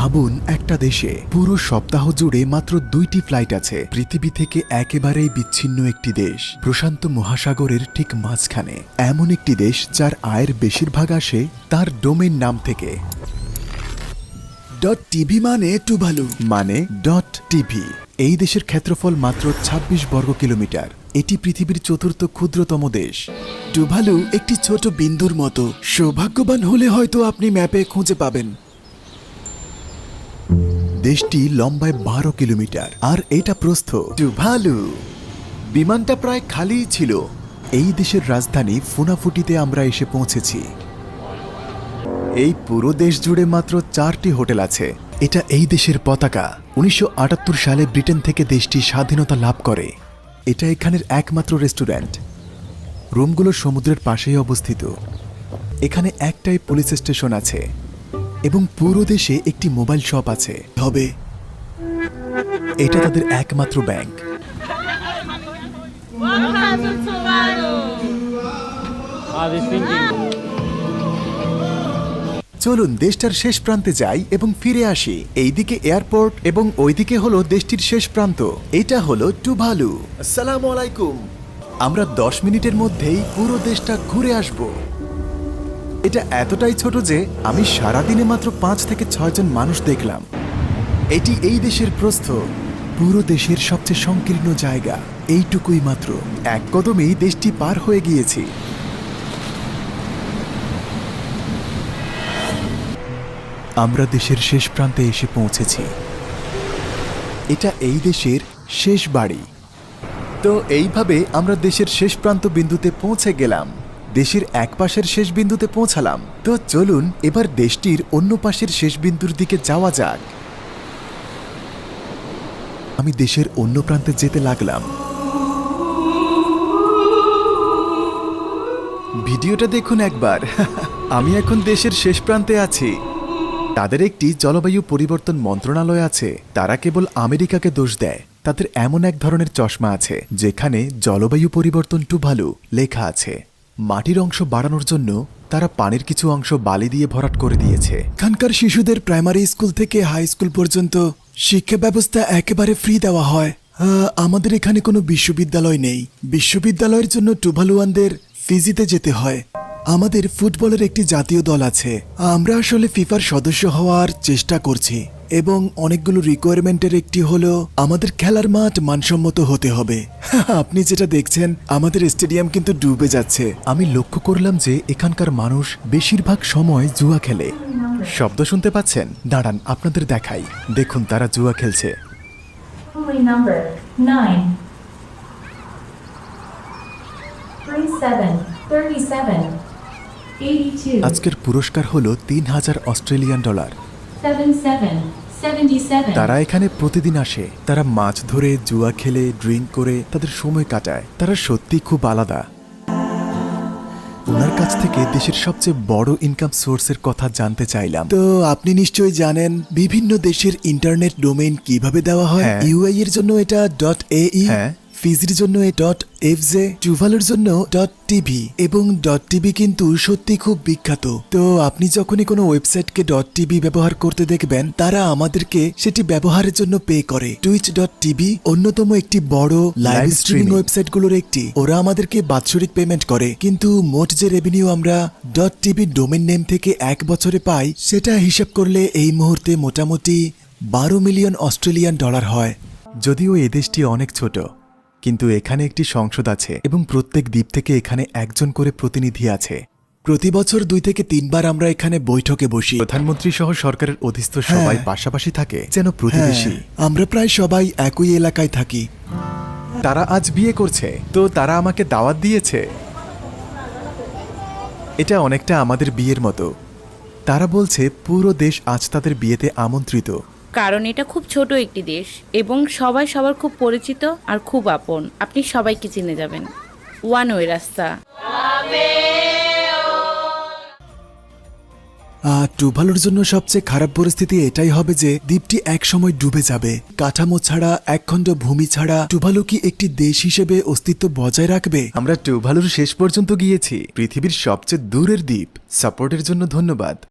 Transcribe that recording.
ভাবুন একটা দেশে। পুরো সপ্তাহ জুড়ে মাত্র দুইটি ফ্লাইট আছে। পৃথিবী থেকে একেবারেই বিচ্ছিন্ন একটি দেশ। প্রশান্ত মহাসাগরের ঠিক মাঝখানে। এমন একটি দেশ যার আয়ের বেশিরভাগ আসে তার ডোমেন নাম থেকে। ডট টিভি মানে টুভালু মানে ডট টিভি। এই দেশের ক্ষেত্রফল মাত্র ২৬ বর্গ কিলোমিটার। এটি পৃথিবীর চতুর্থ ক্ষুদ্রতম দেশ। টুভালু একটি ছোট বিন্দুর মতো। সৌভাগ্যবান হলে হয়তো আপনি ম্যাপে খুঁজে পাবেন। দেশটি লম্বায় বারো কিলোমিটার, আর এটা প্রস্থ। টুভালু বিমানটা প্রায় খালিই ছিল। এই দেশের রাজধানী ফুনাফুটিতে আমরা এসে পৌঁছেছি। এই পুরো দেশ জুড়ে মাত্র চারটি হোটেল আছে। এটা এই দেশের পতাকা। উনিশশো আটাত্তর সালে ব্রিটেন থেকে দেশটি স্বাধীনতা লাভ করে। এটা এখানের একমাত্র রেস্টুরেন্ট। রুমগুলো সমুদ্রের পাশেই অবস্থিত। এখানে একটাই পুলিশ স্টেশন আছে। এবং পুরো দেশে একটি মোবাইল শপ আছে। হবে এটা তাদের একমাত্র ব্যাংক. চলুন দেশটার শেষ প্রান্তে যাই এবং ফিরে আসি। এইদিকে এয়ারপোর্ট এবং ওইদিকে হলো দেশটির শেষ প্রান্ত। এটা হলো টুভালু। আসসালামু আলাইকুম। আমরা দশ মিনিটের মধ্যেই পুরো দেশটা ঘুরে আসব। এটা এতটাই ছোট যে আমি সারাদিনে মাত্র পাঁচ থেকে ছয়জন মানুষ দেখলাম। এটি এই দেশের প্রস্থ, পুরো দেশের সবচেয়ে সংকীর্ণ জায়গা। এইটুকুই মাত্র। এক কদমেই দেশটি পার হয়ে গিয়েছি। আমরা দেশের শেষ প্রান্তে এসে পৌঁছেছি। এটা এই দেশের শেষ বাড়ি। তো এইভাবে আমরা দেশের শেষ প্রান্ত বিন্দুতে পৌঁছে গেলাম। দেশের এক পাশের শেষ বিন্দুতে পৌঁছালাম। তো চলুন এবার দেশটির অন্য পাশের শেষ বিন্দুর দিকে যাওয়া যাক। আমি দেশের অন্য প্রান্তে যেতে লাগলাম। ভিডিওটা দেখুন একবার। আমি এখন দেশের শেষ প্রান্তে আছি। তাদের একটি জলবায়ু পরিবর্তন মন্ত্রণালয় আছে। তারা কেবল আমেরিকাকে দোষ দেয়। তাদের এমন এক ধরনের চশমা আছে, যেখানে জলবায়ু পরিবর্তন টু ভালো লেখা আছে। মাটির অংশ বাড়ানোর জন্য তারা পানির কিছু অংশ বালি দিয়ে ভরাট করে দিয়েছে। এখানকার শিশুদের প্রাইমারি স্কুল থেকে হাই স্কুল পর্যন্ত শিক্ষা ব্যবস্থা একেবারে ফ্রি দেওয়া হয়। আমাদের এখানে কোনো বিশ্ববিদ্যালয় নেই। বিশ্ববিদ্যালয়ের জন্য টুভালুয়ানদের ফিজিতে যেতে হয়। আমাদের ফুটবলের একটি জাতীয় দল আছে। আমরা আসলে ফিফার সদস্য হওয়ার চেষ্টা করছি। এবং অনেকগুলো রিকোয়ারমেন্টের একটি হলো আমাদের খেলার মাঠ মানসম্মত হতে হবে। আপনি যেটা দেখছেন আমাদের স্টেডিয়াম কিন্তু ডুবে যাচ্ছে। আমি লক্ষ্য করলাম যে এখানকার মানুষ বেশিরভাগ সময় জুয়া খেলে। শব্দ শুনতে পাচ্ছেন? দাঁড়ান আপনাদের দেখাই। দেখুন তারা জুয়া খেলছে. আজকের পুরস্কার হলো তিন হাজার অস্ট্রেলিয়ান ডলার। Seven seven. তারা এখানে প্রতিদিন আসে। তারা মাছ ধরে জুয়া খেলে ড্রিঙ্ক করে তাদের সময় কাটায়। তারা সত্যি খুব আলাদা। ওনার কাছ থেকে দেশের সবচেয়ে বড় ইনকাম সোর্সের কথা জানতে চাইলাম। তো আপনি নিশ্চয়ই জানেন বিভিন্ন দেশের ইন্টারনেট ডোমেইন কীভাবে দেওয়া হয়? ইউআই এর জন্য এটা ডট এই ফিজির জন্য এ ডট এফ জে টুভালের জন্য ডট টিভি এবং ডট টিভি কিন্তু সত্যি খুব বিখ্যাত। তো আপনি যখনই কোনো ওয়েবসাইটকে ডট টিভি ব্যবহার করতে দেখবেন তারা আমাদেরকে সেটি ব্যবহারের জন্য পে করে। টুইচ ডট টিভি অন্যতম একটি বড় লাইভ স্ট্রিমিং ওয়েবসাইটগুলোর একটি। ওরা আমাদেরকে বাৎসরিক পেমেন্ট করে। কিন্তু মোট যে রেভিনিউ আমরা ডট টিভি ডোমেন নেম থেকে এক বছরে পাই সেটা হিসাব করলে এই মুহূর্তে মোটামুটি বারো মিলিয়ন অস্ট্রেলিয়ান ডলার হয়। যদিও এ দেশটি অনেক ছোট। কিন্তু এখানে একটি সংসদ আছে এবং প্রত্যেক দ্বীপ থেকে এখানে একজন করে প্রতিনিধি আছে। প্রতি বছর দুই থেকে তিনবার আমরা এখানে বৈঠকে বসি। প্রধানমন্ত্রী সহ সরকারের অধীস্থ সবাই পাশাপাশি থাকে যেন প্রতিবেশী। আমরা প্রায় সবাই একই এলাকায় থাকি। তারা আজ বিয়ে করছে তো তারা আমাকে দাওয়াত দিয়েছে। এটা অনেকটা আমাদের বিয়ের মতো। তারা বলছে পুরো দেশ আজ তাদের বিয়েতে আমন্ত্রিত। কারণ এটা খুব ছোট একটি দেশ এবং সবাই সবার খুব পরিচিত আর খুব আপন। আপনি সবাইকে চিনে যাবেন। ওয়ান ওয়ে রাস্তা টুভালুর জন্য সবচেয়ে খারাপ পরিস্থিতি এটাই হবে যে দ্বীপটি একসময় ডুবে যাবে। কাঠামো ছাড়া একখণ্ড ভূমি ছাড়া টুভালু কি একটি দেশ হিসেবে অস্তিত্ব বজায় রাখবে? আমরা টুভালুর শেষ পর্যন্ত গিয়েছি পৃথিবীর সবচেয়ে দূরের দ্বীপ। সাপোর্টের জন্য ধন্যবাদ।